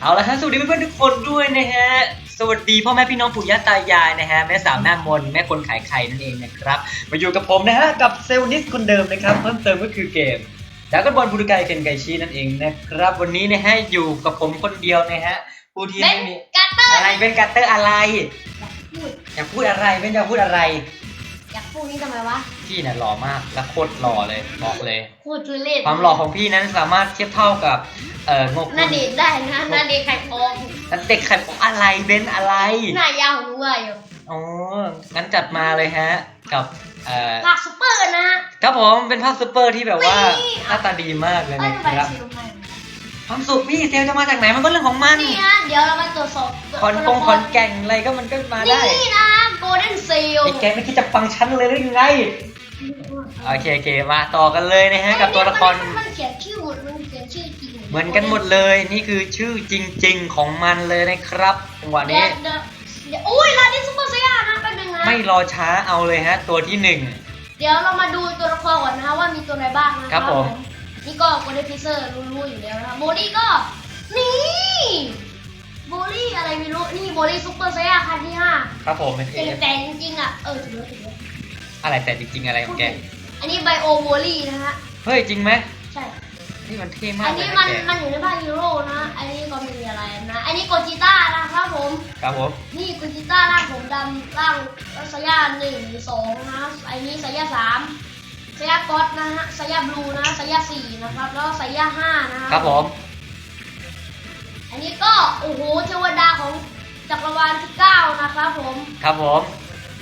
เอาละฮะสวัสดีเพื่อนๆทุกคนด้วยนะฮะสวัสดีพ่อแม่พี่น้องปู่ย่าตายายนะฮะแม่สาวหน้ามนต์แม่คนขายไข่นั่นเองนะครับมาอยู่กับผมนะฮะกับเซลล์นิสคนเดิมนะครับเพิ่มเติมก็คือเกมดากอนบอลบูรุไกเคนไกชินั่นเองนะครับ วันนี้นะฮะอยู่กับผมคนเดียวนะฮะผู้ที่เป็นไม่มีกัตเตอร์อะไรเป็นกัตเตอร์อะไรพูดอยากพูดอะไรเป็นอยากพูดอะไร อยากพูดนี่ทำไมวะพี่น่ะหล่อมากและโคตรหล่อเลยบอกเลย พูดทุเล่ความหล่อของพี่นั้นสามารถเทียบเท่ากับเอ่อโงกุนาลเดชน์ได้นะนาเดชน์ไข่ฟองแล้วเด็กไข่ของอะไรเบนอะไรหน้ายาวด้วยอยู่อ๋องั้นจัดมาเลยฮะ กับเอ่อภาคซุปเปอร์นะครับผมเป็นภาพซูเปอร์ที่แบบว่านี่หน้าตาดีมากเลยเอ้ยนะทำไมครับซีลงมาความสุขพี่เซลลจะมาจากไหนมันก็เรื่องของมันนี่ฮะเดี๋ยวเรามาตรวจสอบคอนกงคอนแก่งอะไรก็มันก็มาได้นี่นะ โกลเด้นซีลไอ้แกไม่คิดจะฟังชั้นเลยหรือยังไงโอเคโอเคมาต่อกันเลยนะฮะกับตัวละคร มันเขียนชื่อหมดมันเขียนชื่อจริงเหมือนกันหมดเลยนี่คือชื่อจริง ๆ ของมันเลยนะครับจังหวะเดี๋ยนี้วเดี๋ยวเดี๋ยวอุ้ยลาดินซุปเปอร์ไซย่านะแป๊บนึงนะไม่รอช้าเอาเลยฮะ ตัวที่หนึ่งเดี๋ยวเรามาดูตัวละครก่อนนะคะว่ามีตัวไหนบ้างนะคครัรับบผมนี่ก็โกลเด้นพิเซอร์รู้ๆอยู่แล้วนะครับโบลี่ก็นี่ โบลี่อะไรไม่รู้ นี่โบลี่ซุปเปอร์ไซย่าคันที่ห้าครับผมเป็นเจ๋งแต่จริงๆอะ เออถึงแล้วถึงแล้วอะไรแต่จริงๆอะไรของแก อันนี้ไบโอโบลี่นะฮะ เฮ้ยจริงไหมใช่ นี่มันเท่มาอักนเลยนี้นะมันแกมันอยู่ในภาคฮีโร่นะ อันนี้ก็ไม่มีอะไรนะ อันนี้โกจิต้านะครับผม ครับผมนี่โกจิต้าร่างผมดำร่างรัสยาหนึ่งสองนะอันนี้สายาสามสายาก๊อตนะฮะสายาบลูนะสายาสี่นะครับ แล้วก็สายาห้านะคครัรับผมอั นนี้ก็โอ้โหเทวดาของจักรวาลที่เก้านะครับผม ครับผม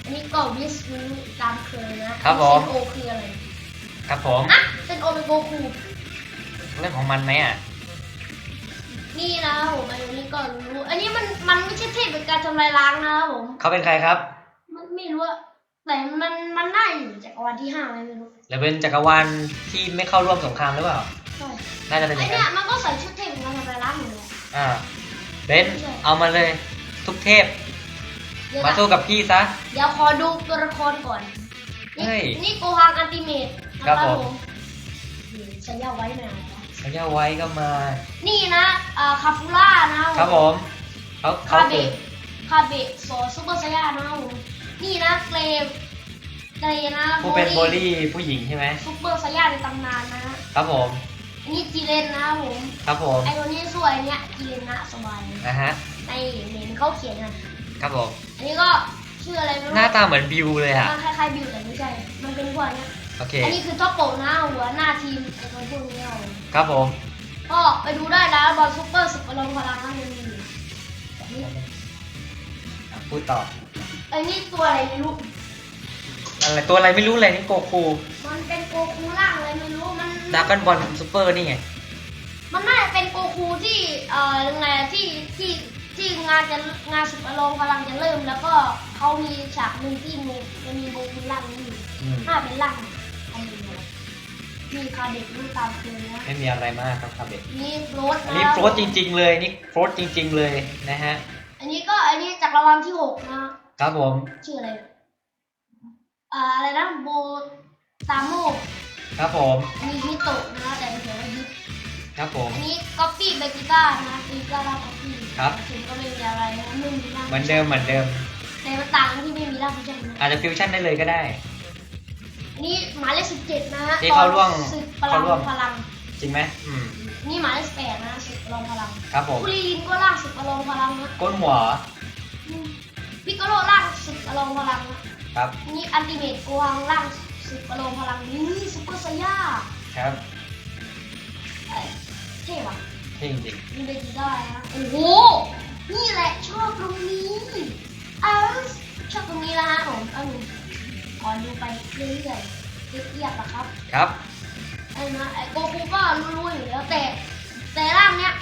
อันนี้ก็วิสนุตามเคยนะครับผม เซนโอคืออะไรครับผมอะเซนโอเป็นโกคูเรื่องของมันไหมอะ นี่นะครับผมอันนี้ก็รู้ อันนี้มันมันไม่ใช่เทพเป็นการทำลายล้างนะครับผมเขาเป็นใครครับ มันไม่รู้อะแต่มันมันน่าอยู่จักรวาลที่ห้าไหมไม่รู้หรือเป็นจักรวาลที่ไม่เข้าร่วมสงครามหรือเปล่า ใช่ น่าจะเป็นอไอย่างนั้เนี้ยนมันก็ใส่ชุดเทพเป็นการทำลายล้างเหมือนกัน อ่าเบนซ์ใช่เอามาเลย ทุกเทพ เดี๋ยวมานะสู้กับพี่ซะ เดี๋ยวขอดูตัวละครก่อนนี่เฮ้ยนี่โกฮังอัลติเมทนะครับผมผมใช้ยาไว้ไหนวะพญาไว้ก็มา นี่นะอ่าคาฟูล่านะครับครับผมเขาเขาคาคืเบะอคาเบะโซซูเปอร์ไซย่านะครับผมนี่นะเกรฟเกรนะผู้เป็นโบลี่ผู้หญิงใช่ไหมซูเปอร์ไซย่าในตำนานนะฮะครับผมอั นนี้จีเลนนะครับผม ครับผมไอตัวนี้สวยเนี่ยจีเลนนะสบายนะฮะในเน้นเขาเขียนอะครับผม อันนี้ก็ชื่ออะไรไม่รู้ หน้าตาเหมือนบิวเลยอะ มันคล้ายๆบิวแต่ไม่ใช่ มันเป็นพวกเนี้ยโอเค อันนี้คือท็อปโปะนะหัวหน้าทีมไอคนพวกนี้เอาครับผม ก็ไปดูได้นะบอลซูเปอร์สุดพลังพลังนั่นมันมีอยู่อันนี้พูดต่อไอ้นี่ตัวอะไรไม่รู้ อะไรตัวอะไรไม่รู้เลยนี่โกคู ไม่รู้มันดากอนบอลซูเปอร์นี่ไง มันน่าจะเป็นโกคูที่เอ่อยังไงอะที่ที่ที่งานจะงานสุดพลังพลังจะเริ่ม แล้วก็เขามีฉากหนึ่งที่มีมันมีโกคูร่างนี้อยู่อืมน่าเป็นร่างอันนี้นะมีคาเด็กรูปตามคืนนะไม่มีอะไรมากครับคาเบะนี่โฟลตอันนี้โฟลตจริง ๆ เลย นี่โฟลตจริง ๆ เลยนะฮะ อันนี้ก็อันนี้จักรวาลที่หกนะ ครับผม ชื่ออะไรอ่าอะไรนะโบตาโม ครับผมอันนี้ฮิโตะนะแต่เป็นเขียนว่าฮิตครับผม อันนี้ก๊อปปี้เบกิต้านะเบกิต้าร่างก๊อปปี้ครับ ถึงก็ไม่มีอะไรนะไม่มีร่างเหมือนเดิมเหมือนเดิม แต่มันต่างกันที่ไม่มีร่างผู้ชายนะอาจจะฟิวชั่นได้เลยก็ได้ อันนี้หมายเลขสิบเจ็ดนะฮะที่เข้าร่วมตอนศึกพลัเข้างร่วมพลัง จริงไหมอืม นี่หมายเลขสิบแปดนะศึกพลังพลังครับผม คุริลินก็ร่างศึกพลังพลังนะก้นหัวอืมพิกโกโลร่างศึกพลังพลังนะครับนี่อัลติเมทโกฮังร่างศึก พลังพลังนี่ซุปเปอร์ไซย่าครับเอ้ยเท่ว่ะเท่จริงนี่เบจิได้นะโอ้โห นี่แหละชอบตรงนี้อ่าชอบตรงนี้นะฮะผมเอาหนูขอดูไปเรื่อยๆเทียบๆนะครับๆครับ ไอ้นะไอ้โกคูก็รู้ๆอยู่แล้วแต่ แต่ร่างเนี้ย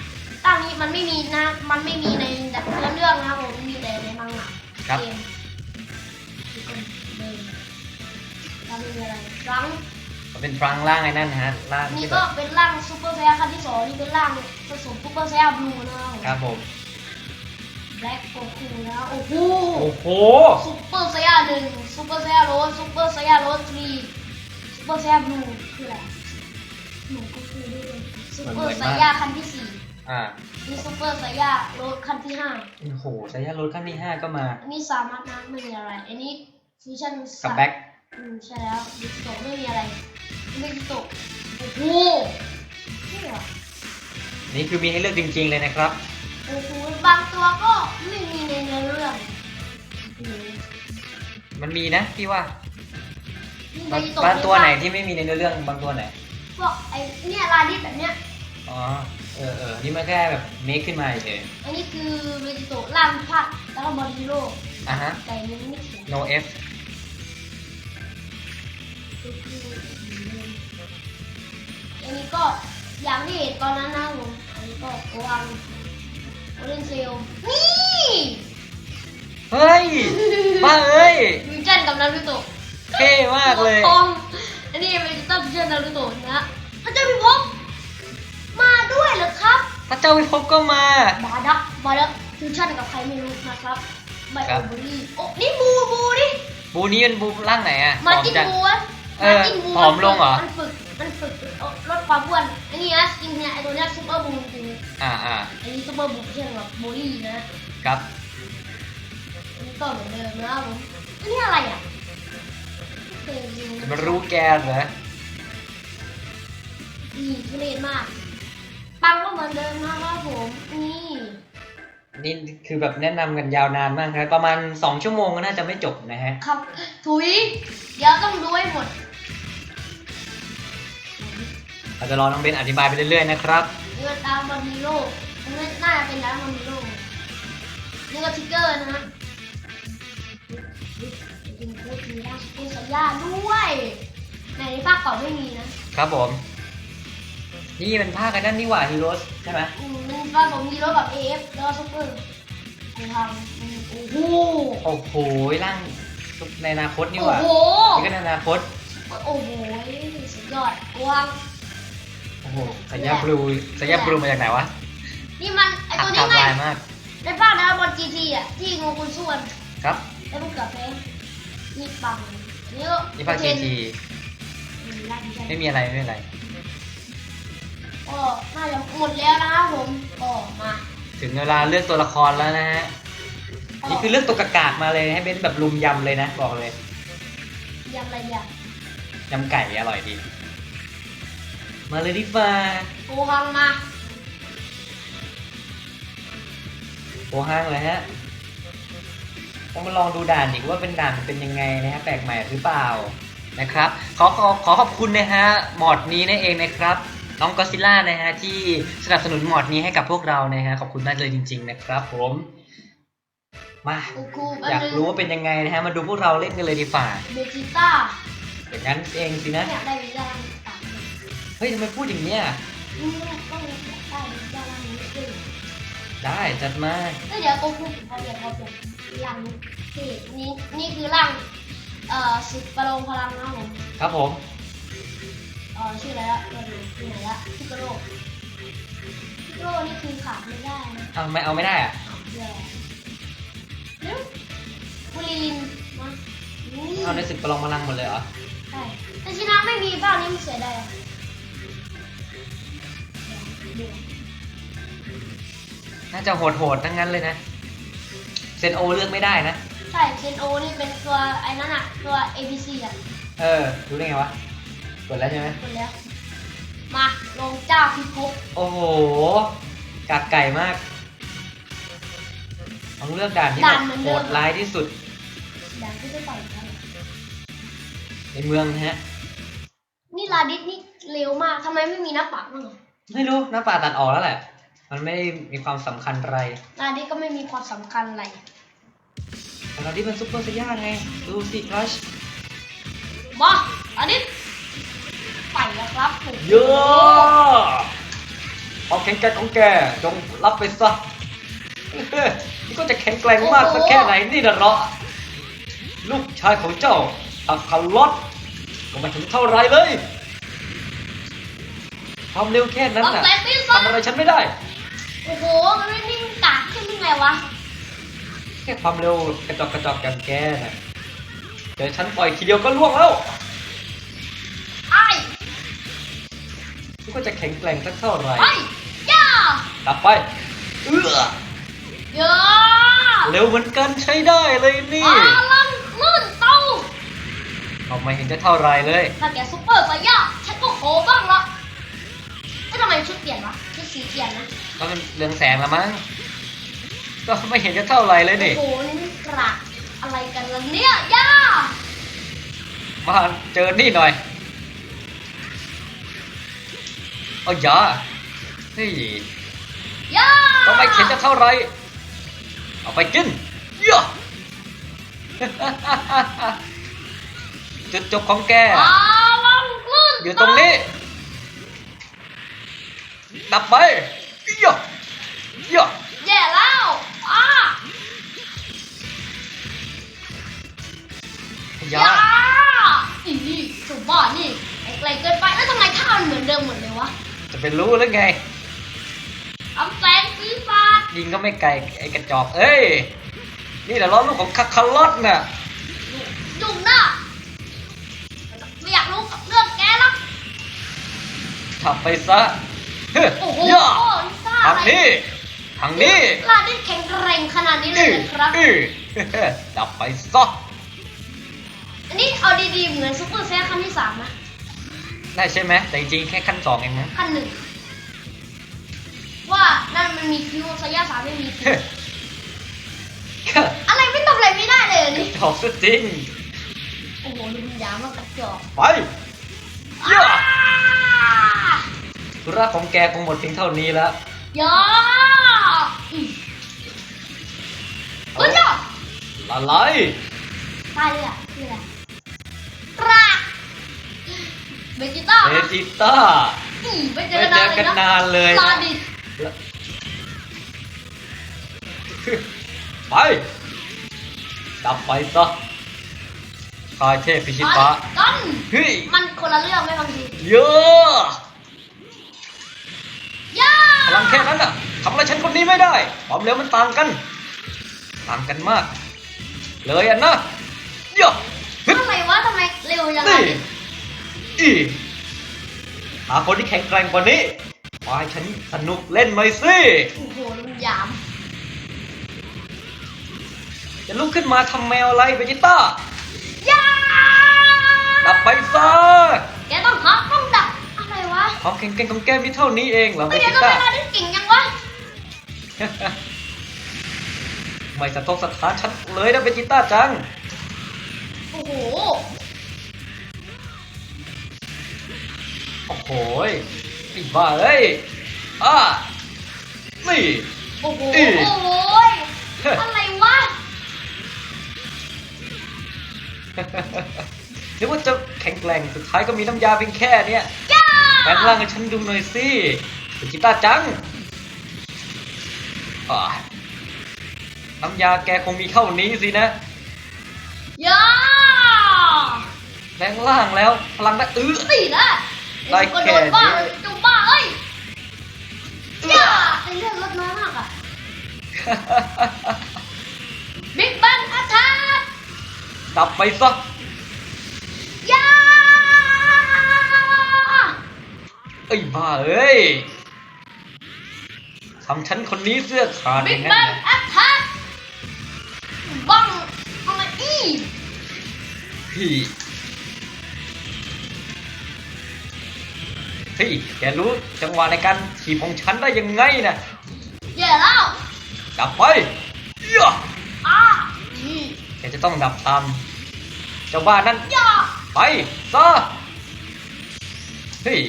ร่างนี้มันไม่มีนะ มันไม่มีในแบบเนื้อเรื่องนะครับผมมีแต่ในมังงะครับ เกม แล้วมีอะไรรังก็เป็นฟรังล่างไอ้นั่นนะฮะล่างนี่ที่แบก็บเป็นร่างซูเปอร์ไซย่าขั้นที่สองนี่เป็นร่างผสมซูเปอร์ไซย่าบลูนะครับผมครับผมแบล็กโกคูนะโอ้โหโอ้โหซูเปอร์ไซย่าหนึ่งซูเปอร์ไซย่าโรสซูเปอร์ไซย่าโรสทรีซูเปอร์ไซย่าบลูคืออะไรหนูก็คือด้วยซูเปอร์ไซย่าขั้นที่สี่อ่านี่ซูเปอร์ไซย่ารถคันที่ห้า โอ้โหสายยารถขั้นที่ห้าก็มาอันนี้สามารถนะไม่มีอะไร อันนี้ฟิวชั่นกับแบ็ค อืมใช่แล้วดิจิโตไม่มีอะไรดิจิโตโอ้โหนี่เหรอนี่คือมีให้เลือกจริง ๆ เลยนะครับ โอ้โหบางตัวก็ไม่มีในเนื้อเรื่องอืมมันมีนะพี่ว่านี่บางดิจิโตบางตัวไหนที่ไม่มีในเนื้อเรื่องบางตัวไหนพวกไอ้เนี่ยลาดิสแบบเนี้ยอ๋อเออเออนี่มันแค่แบบเมคขึ้นมาเฉยอันนี้คือดิจิโตล่างพัดแล้วก็บอลฮีโร่อะฮะแต่ยังไม่เขียน no F อันนี้ก็อย่างที่เห็นตอนนั้นนะผมอันนี้ก็โกวังโอเรนเซลนี่เฮ้ยบ้าเอ้ยมิวเจนกับนารูโตะเท่มากเลยทองอันนี้เป็นต้นมิวเจนนารูโตะนะพระเจ้าพิภพมาด้วยเหรอครับพระเจ้าพิภพก็มาบาดักบาดักฟิวชั่นกับใครไม่รู้นะครับไบครัโอบเบอรี่โอ้นี่บูบูนี่บูนี้เป็นบูร่างไหนอะมาผอจินจัดบูอะเอมาอจินบูผอมลงเหรอมันฝึกมันฝึกเอาลด ความอ้วนอันนี้นะจริงเนี่ยไอตัวเนี้ยซูเปอร์บูจริงอ่าอ่าอันนี้ซูเปอร์บูไม่ใช่แบบโบลี่นะครับอันนี้ก็เหมือนเดิมนะครับผมอันนี้อะไรอะไม่เคยดูมันรู้แกเหรอดีทุเรศมาก ปังก็เหมือนเดิมนะครับผมนี่นี่คือแบบแนะนำกันยาวนานมากครับ ประมาณ 2 ชั่วโมงก็น่าจะไม่จบนะฮะ ครับถุยเดี๋ยวต้องดูให้หมด เราจะรอน้องเบนอธิบายไปเรื่อยๆนะครับนี่ก็ดาวบอลฮีโร่มันน่าจะเป็นดาวบอลฮีโร่นี่ก็ทิกเกอร์นะฮะจริงๆพูดมีดาวสเปซย่าด้วยในภาคเก่าไม่มีนะครับผม นี่เป็นภาคกันนั่นนี่หว่าฮีโร่ใช่ไหมอืมมันผสมฮีโร่กับเอฟแล้วก็ซุปเปอร์กูทำอืมโอ้โหโอ้โหร่างในอนาคตนี่หโอ้ว่าโหนี่ก็ในอนาคต โอ้โหสุดยอดกวาง โอ้โหสายยาบลูสายยาบลูมาจากไหนวะนี่มันไออัตัวดนี้ทำไงลายมาก ในภาคดาวบอลจีทีอะที่งูคุณส่วนครับ แล้วมันเกือบแพ้นี่ปังนี่ก็นี่ภาคจีจีอืมน่าดีใจ ไม่มีอะไรไม่มีอะไร ก็น่าจะหมดแล้วนะครับผมก็มาถึงเวลาเลือกตัวละครแล้วนะฮะนี่คือเลือกตัวกากากมาเลยให้เป็นแบบลุมยำเลยนะ บอกเลยยำอะไรอย่างยำไก่อร่อยดี มาเลยดีกว่าโกฮังมาโอห้างเลยฮะต้องมาลองดูด่านอีกว่าเป็นด่านเป็นยังไงนะฮะแปลกใหม่หรือเปล่านะครับขอขอขอขอบคุณนะฮะหมอดนี้นั่นเองนะครับน้องก็ซิล่านะฮะที่สนับสนุนหมอดนี้ให้กับพวกเรานะฮะขอบคุณมากเลยจริง ๆ นะครับ ผมมากูคูแป๊บอยากนึงรู้ว่าเป็นยังไงนะฮะมาดูพวกเราเล่นกันเลยดีฝ่าเบจิต้าอย่างนั้นเองสินะอยากได้วิจารณ์ต่าง เฮ้ยทำไมพูดอย่างเนี้ยๆนี่ต้องอยากได้วิจารณ์นี้ด้วยได้จัดมาก็เดี๋ยวกูพูดพอเดี๋ยวพอเดี๋ยวร่างนี่นี่นี่คือร่างเอ่อสิบประโลงพลังนะครับผมครับผมเอ่อชื่ออะไรละตัวไหนตัวไหนละพิกโรพิกโรนี่คือขาดไม่ได้นะเอาไม่เอาไม่ได้อะแย่เดี๋ยวกุลีนมานี่เอาในศึกประลองพลังหมดเลยเหรอใช่แต่ชินะไม่มีเป้านี้มันเสียดายอะเดี๋ยว น่าจะโหดๆทั้งนั้นเลยนะ เซนโอเลือกไม่ได้นะ ใช่เซนโอนี่เป็นตัวไอ้นั่นอะตัว ABC อะเออ รู้ได้ไงวะ กดแล้วใช่ไหมคนแล้ว มา ลงเจ้าพิภพโอ้โหกากไก่มากต้องเลือกด่านที่แบบโหดร้ายที่สุดด่านที่จะต่อยกันในเมืองนะฮะ นี่ลาดิสนี่เร็วมากทำไมไม่มีหน้าปักบ้างอะ ไม่รู้หน้าป่าตัดออกแล้วแหละ มันไม่ได้มีความสำคัญอะไรลาดิสก็ไม่มีความสำคัญอะไร แต่เราที่เป็นซุปเปอร์สยาไง ดูสิคลัช มาลาดิสไปแล้วครับผมเยอะเอาแข็งแกร่งของแกจงรับไปซะนี่ก็จะแข็งแกร่งมากสักแค่ไหนนี่นะเหรอลูกชายของเจ้าอัคาลอดก็ไม่ถึงเท่าไรเลย ความเร็วแค่นั้นเอาน่ะแต่ปีศาทำจอะไรฉันไม่ได้ โอ้โห มันไม่นิ่งกากขึ้นยังไงวะ แค่ความเร็วกระจอกกระจอกกันแกน่ะเดี๋ยวฉันปล่อยทีเดียวก็ล่วงแล้วไอ้นี่ก็จะแข็งแกร่งสักเท่าไหร่ไอ้ย่าดับไป เอื้อเยอะเร็วเหมือนกันใช้ได้เลยนี่อาลันลื่นเต้าเอาไม่เห็นจะเท่าไรเลย ถ้าแกซุปเปอร์ไซย่าฉันก็ขอบ้างละเอ้ย ทำไมชุดเปลี่ยนวะชุดสีเปลี่ยนนะก็มันเรืองแสงละมั้งก็ไม่เห็นจะเท่าไรเลยนี่โอ้โหนี่มันกระอะไรกันล่ะเนี่ยย่ามาเจอนี่หน่อยเอาอย่าเฮ้ยย่าก็ไม่เห็นจะเท่าไรเอาไปกินเยอะ จุดจบของแกอาลันลื่นอยู่ตรงนี้ ดับไปเยอะเยอะแย่แล้วอ้าอย่าย่าอีนี่สุบ้านี่ไอ้ไกลเกินไปแล้วทำไมท่ามันเหมือนเดิมหมดเลยวะ จะเป็นรู้แล้วไงทำแสงสีฟ้ายิงก็ไม่ไกลไอ้กระจอกเอ้ย นี่แหละล้อลูกของคาคาลอตน่ะจุ่มหน้าไม่อยากรู้เรื่องแกหรอกขับไปซะเฮ้ย โอ้โหย่า ลิซ่าทางนี้ทางนี้ลาได้แข็งแรงขนาดนี้เลยนะครับอื้ออื้อดับไปซะอันนี้เอาดีๆเหมือนซูเปอร์แซขั้นที่สามนะได้ใช่ไหมแต่จริงๆแค่ขั้นสองเองนะขั้นหนึ่งว่านั่นมันมีคิวไซย่าสามไม่มีคิวเฮ้ยอะไรไม่ทำอะไรไม่ได้เลยอันนี่จอกซะจริง โอ้โหดูมันยาวมากกระจอกไปย่า อ้า ธุระของแกคงหมดเพียงเท่านี้แล้วย่าอืมเฮ้ยย่าอะไรตายเลยอะคืออะไรกราเบจิต้าเบจิต้าไม่เจอกันนานเลยลาดิไปดับไปซะคายเทพพิชิตฟ้ากันเฮ้ยมันคนละเรื่องไหมบางทีเยอะ พลังแค่นั้นน่ะทำอะไรฉันคนนี้ไม่ได้ความเร็วมันต่างกัน ต่างกันมาก เลยอะนะเยอะฮึบทำไมวะทำไมเร็วจังนี่เลยอีหาคนที่แข็งแกร่งกว่านี้มาให้ฉันสนุกเล่นหน่อยสิโอ้โหมันหยาม จะลุกขึ้นมาทำแมวอะไรเบจิต้าย่าดับไปซะแกต้องฮักต้องดับอะไรวะ ความแข็งแกร่งของแกมีเท่านี้เองเหรอเบไม่เดี๋ยจิวทำไมต้าเราได้เก่งจังวะไม่สะทกสถานฉันเลยนะเบจิต้าจัง โอ้โหโอ้โหยไอ้บ้าเอ้ยอ่านี่ โอ้โหอีโอ้โหยอะไรวะนึกว่าจะแข็งแกร่งสุดท้ายก็มีน้ำยาเพียงแค่เนี้ยย่า แปลงร่างให้ฉันดูหน่อยสิเบจิต้าจังอ่าน้ำยาแกคงมีเท่านี้สินะย่าแปลงร่างแล้วพลังได้อื้อสี่นะได้ก็แค่โดนบ้านี้จุบ้าเอ้ยย่าไอ้เรื่องลดน้อยมากอะบิ๊กบันอาทาดับไปซะ ไอ้บ้าเอ้ยทำฉันคนนี้เสื้อขาดอบิ๊กย่างนั้บันนนะอาทาบังทำไมอีพี่พี่แกรู้จังหวะในการถีบของฉันได้ยังไงนะแย่แล้วดับไปเหี้ยอ่าอีแกจะต้องดับตามเจ้าบ้านนั้นย่าไปซะเฮ้ย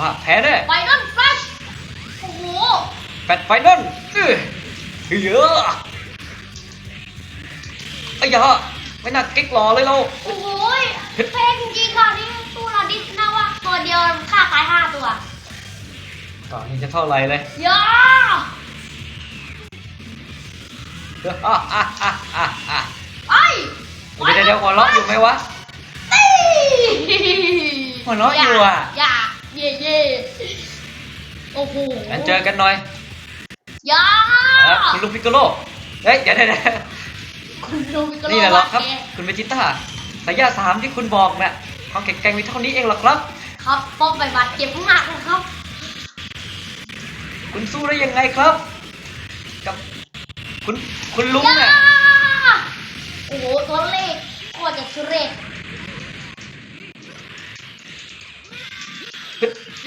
บ้าแพ้แน่ไฟนอลแฟลชโอ้โหแฟดไฟนั่นเอ้ยเยอะไอ้ยาไม่น่าเก๊กหล่อเลยเราโอ้โหยเท่จริงๆค่ะนี่ตัวเราดิสนะว่าตัวเดียวฆ่าตายห้าตัวตอนนี้จะเท่าไหร่เลยย่าฮ่าฮ่าฮ่าฮ่าฮ่าไอ้เดี๋ยวเดี๋ยวหัวเราะอยู่ไหมวะตีหัวเราะอยู่อะย่า เย่เย่โอ้โหงั้นเจอกันหน่อยย่าเอ่อคุณลุงพิกโกโลเฮ้ยเดี๋ยวเดี๋ยวเดี๋ยวคุณดูวิกโลนี่แหละเหรอครับว่าแกคุณเวจิต้าสายยาสามที่คุณบอกน่ะความแข็งแกร่งมีเท่านี้เองเหรอครับ ครับป้องไปบาดเจ็บมากนะครับ คุณสู้ได้ยังไงครับ กับคุณคุณลุงย่าน่ะโอ้โหตัวเลขโคตรจะทุเรศ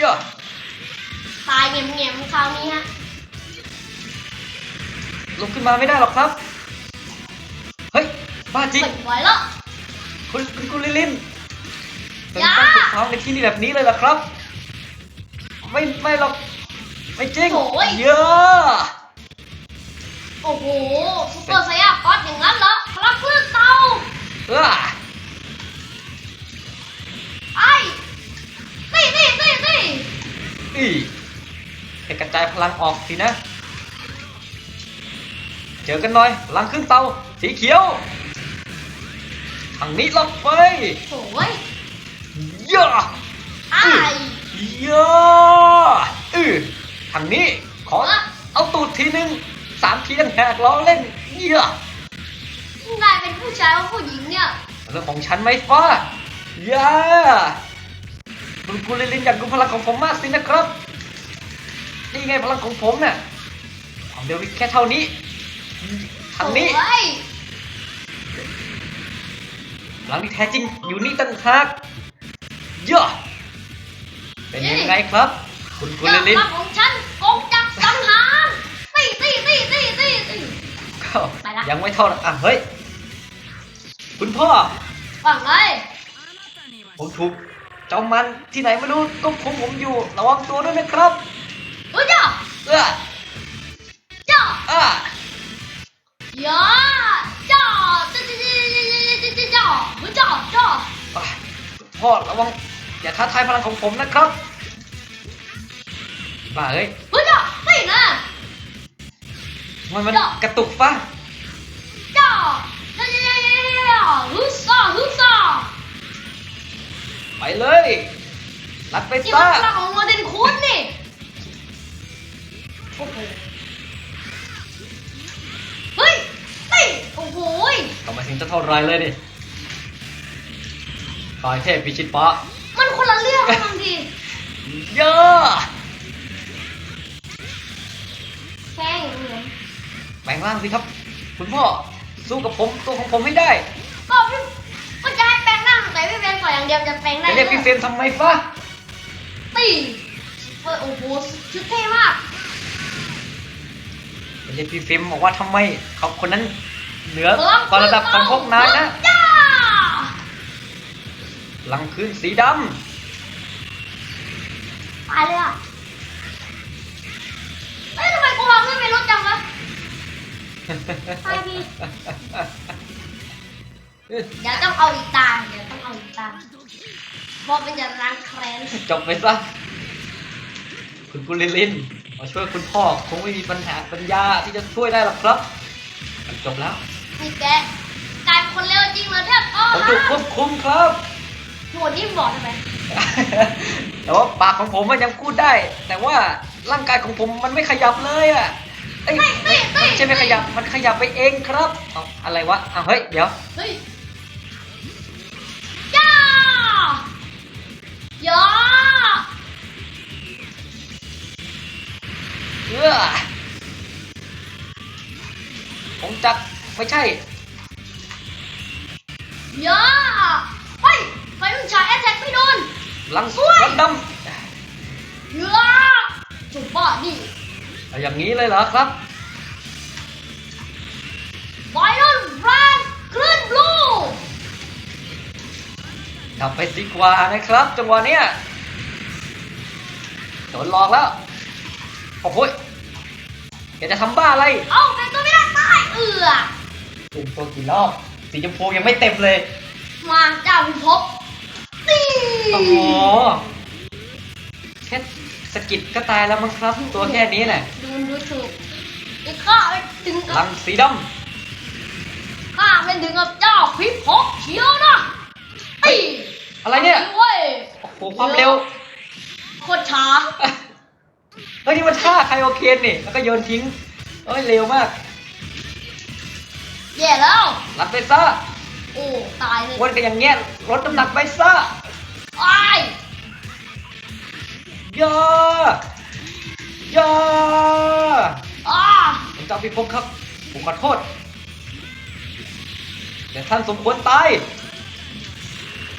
ย่อตายเงียบเงียบๆคราวนี้ฮะลุกขึ้นมาไม่ได้หรอกครับ เฮ้ย บ้าจริงไม่ไหวแล้วคุณคุณคุณลิลินเป็นอย่าต้องฝึกซ้อมในที่นี่แบบนี้เลยเหรอครับ ไม่ไม่หรอก ไม่จริงโอ้ย เยอะโอ้โหซุปเปอร์ไซย่าก๊อตอย่างนั้นเหรอพลังคลื่นเตาเออไอ้ตีตีตีตี อีให้กระจายพลังออกสินะ เจอกันหน่อยพลังขึ้นเตาสีเขียวทางนี้ลงไปโอ้ยเยอะไอ้เยอะเออทางนี้ขอเอาตูดทีหนึ่งสามทีกันแหกล้อเล่นเยอะนายเป็นผู้ชายว่าผู้หญิงเนี่ยเรื่องของฉันไหมฟ้าเยอะ คุณกุลิลินอยากดูพลังของผมมากสินะครับ นี่ไงพลังของผมน่ะความเร็วแค่เท่านี้ทางนี้โอ้ยพลังที่แท้จริงอยู่นี่ตั้งหากเยอะเป็นยังไงครับ คุณกุลิลินเรื่องของฉันกงจักรสังหารตีตีตีตีตีตีก็ไปละยังไม่เท่าอะเฮ้ย คุณพ่อว่าไงผมถูกเจ้ามันที่ไหนไม่รู้ก็คุมผมอยู่ระวังตัวด้วยนะครับเฮ้ยจ้าเออจ้าอะย่าจ้าจ้าจ้าจ้าจ้าจ้าเฮ้ยจ้าจ้าอะพ่อระวังอย่าท้าทายพลังของผมนะครับบ้าเอ้ยเฮ้ยจ้าตีนะทำไมมันจ้ะกระตุกฟ้าจ้าจ้าจ้าจ้าจ้าฮึซ่าฮึซ่า ไปเลยรัดไปนี่ซะมันพลังของโมเดลคุณนี่โอ้โหเฮ้ยตีโอ้โหทำไมถึงจะเท่าไรเลยดิคอยเทพพิชิตฟ้ามันคนละเรื่องกันบางทีเยอะแค่อย่างเงี้ย แบ่งร่างสิครับ คุณพ่อสู้กับผมตัวของผมให้ได้ งร่างแต่พี่เบนขออย่างเดียวจะแปลงได้จะเรียกพี่เฟรมทำไมฟ้าตีเฮ้ยโอ้โหชุดเท่มากจะเรียกพี่เฟรมบอกว่าทำไมเขาคนนั้นเหนือกว่าระดับของพวกนายนะจ้าหลังคืนสีดตายเลยอะเอ้ยทำไมกูวางเงินไม่ลดจังวะำไปพี่ เดี๋ยวต้องเอาอีกตาเดี๋ยวต้องเอาอีกตาเพราะเป็นจะล้างแค้นจบไปซะ คุณกุลิลินมาช่วยคุณพ่อคงไม่มีปัญหาปัญญาที่จะช่วยได้หรอกครับมันจบแล้วนี่แกกลายเป็นคนเลวจริงเหรอเนี่ยอ๋อผมถูกควบคุมครับโหนี่บอกทำไมแต่ว่าปากของผมมันยังพูดได้ แต่ว่าร่างกายของผมมันไม่ขยับเลยอะเอ้ยไม่ไม่ไม่มันไม่ใช่ไม่ขยับมันขยับไปเองครับเอาอะไรวะอ้าวเฮ้ยเดี๋ยว ย่าเออผมจักไม่ใช่ย่าเฮ้ยไฟมันฉายแอตแทกไม่โดนลังช่วยลังดย่าจุดบ้านี่ำเอาอย่างนี้เลยเหรอครับ ไฟนอล กลับไปดีกว่านะครับ จังหวะเนี้ยโดนหลอกแล้วโอ้โหยแกจะทำบ้าอะไรเอ้าเป็นตัวไม่ได้ตายเอือเต็มตัวกี่รอบสีชมพูยังไม่เต็มเลย มาเจ้าพิภพตีโอ้โหแค่สะกิดก็ตายแล้วมั้งครับ ตัวแค่นี้แหละดูดูถูกอีกข้าไปถึงกับลังสีดข้าเป็นถึงกับเจ้าพิภพเชียวนะ ตีำอะไรเนี่ยเว้ยโอ้โหความเร็ว โคตรช้า เฮ้ยนี่มันท่าไคโอเคนนี่ แล้วก็โยนทิ้งเอ้ยเร็วมาก แย่แล้ว รับไปซะโอ้ ตายเลยวนกันอย่างเงี้ยลดน้ำหนักไปซะไอ้ายอย่าอย่าอ้าผมจะพิภพครับ ผมขอโทษแต่ท่านสมควรตาย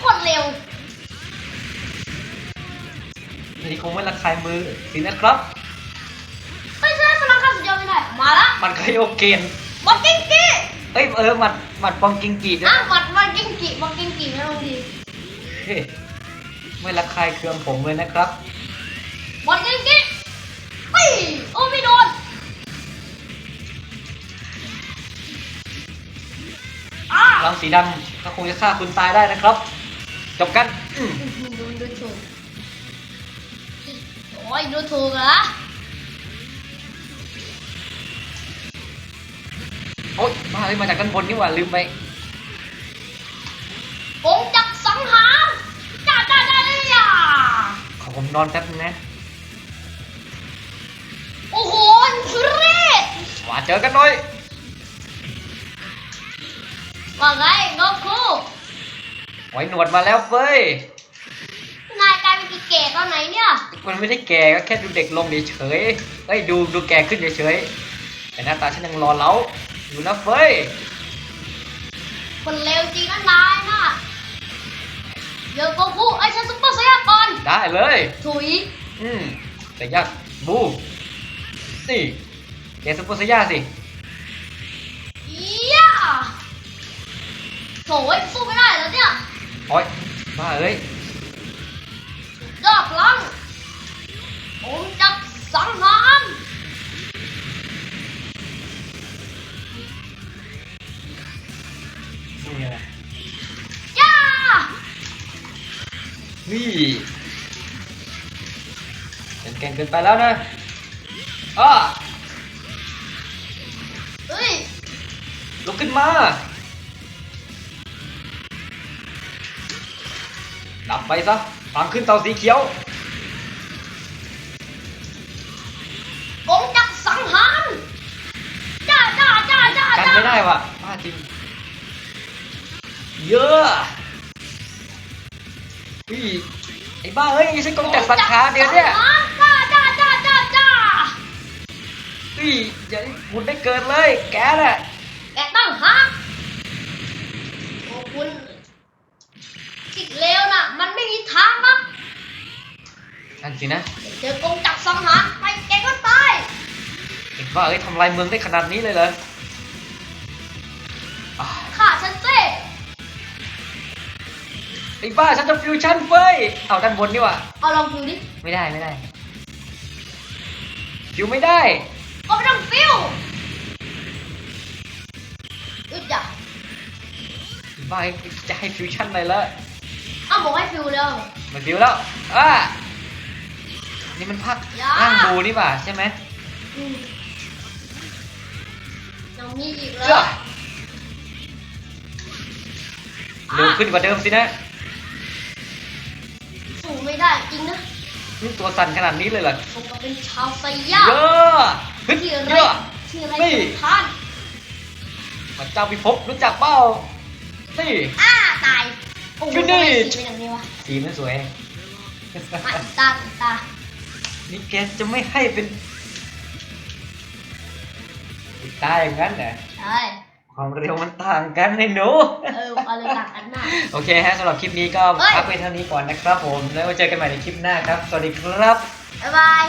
โคตรเร็วนี่คงไม่ระคายมือสินะครับไม่ใช่พลังข้าสุดยอดไม่ได้มาละมันเคยโอเกนบอลกิ้งกี้เอ้ยเออหมัดหมัดปองกิงกีด้วยอะบอลบอลกิ้งกี้บอลกิ้งกี้ไม่ต้องดีเฮ้ยไม่ระคายเคืองผมเลยนะครับบอลกิ้งกี้เฮ้ยโอ้ไม่โดนอะรังสีดำก็คงจะฆ่าคุณตายได้นะครับ จบกันอืมดูดูถูกโอ้ยดูถูกเหรอโอ๊ยมาเลยมาจากด้านบนนี่หว่าลืมไปองค์จักรสังหารจ้าจ้าจ้าจ้าจ้าขอผมนอนแป๊บนึงนะ โอ้โหสุดเรศมาเจอกันหน่อยว่าไงนกคู ไว้หนวดมาแล้วเฟ้ย นายกลายเป็นกีเกตตอนไหนเนี่ยมันไม่ได้แก่ก็แค่ดูเด็กลงเฉยๆเอ้ยดูดูแก่ขึ้นเฉยๆแต่หน้าตาฉันยังรอเล้าอยู่นะเฟ้ย คนเลวจริงนะนายน่ะเดี๋ยวโกคูไอ้ฉันซุปเปอร์ไซยาก่อนได้เลย ถุยอืมแต่ยากบูนี่แกซุปเปอร์ไซย่าสิเยี่ยโถ่ยสู้ไม่ได้แล้วเนี่ย โอ๊ยบ้าเอ้ยยอดพลังองค์จักรสังหารนี่ไงย่านี่เป็นเก่งเกินไปแล้วนะอ้าเฮ้ยลุกขึ้นมา ดับไปซะฟังขึ้นเตาสีเขียวองค์จักรสังหารจ้าจ้าจ้าจ้ากันจ้าไม่ได้ว่ะบ้าจริง เยอะพี่ไอ้บ้าเอ้ยฉันกำจัดสังขารเดียวเนี่ยจ้าจ้าจ้าจ้าจ้าพี่อย่าให้คุณได้เกิดเลย แกน่ะ แกตั้งหากโอ้คุณคิดเลวน่ะ มันไม่มีทางหรอก นั่นสินะเจอกงจักรสังหารไปแกก็ตายไอ้บ้าเอ้ยทำลายเมืองได้ขนาดนี้เลยเหรออ่าฆ่าฉันเซ่ไอ้บ้าฉันจะฟิวชั่นเฟ้ยเอาด้านบนนี่ว่ะเอาลองดูดิไม่ได้ไม่ได้ฟิวไม่ได้ ก็ไม่ต้องฟิวอึดจ้ะไอ้บ้าเอ้ยจะให้ฟิวชั่นอะไรละเอาบอกให้ฟิวเร็วมันฟิวแล้วอ่า นี่มันพักอย่าร่างบูนี่ป่ะใช่ไหมอืมยังมีอีกเหรเจ้าอเร็วขึ้นกว่าเดิมสินะสู้ไม่ได้จริงนะนี่ตัวสั่นขนาดนี้เลยเหรอผมก็เป็นชาวไซย่าเยอะฮึดที่เยไรอะที่ไรนี่สุดท่านพระเจ้าพิภพรู้จักเปล่านี่อ้าตายโอ้โห Finish ทำไมสีเป็นอย่างนี้วะสีมันสวยมาอีกตาอีกตา นี่แกจะไม่ให้เป็นอีกตายอย่างนั้นเหรอใช่ความเร็วมันต่างกันไอ้หนูเอออะไรต่างกันมากโอเคฮะสำหรับคลิปนี้ก็เอ้ยพักไปเท่านี้ก่อนนะครับผม แล้วไว้เจอกันใหม่ในคลิปหน้าครับ สวัสดีครับ บ๊ายบาย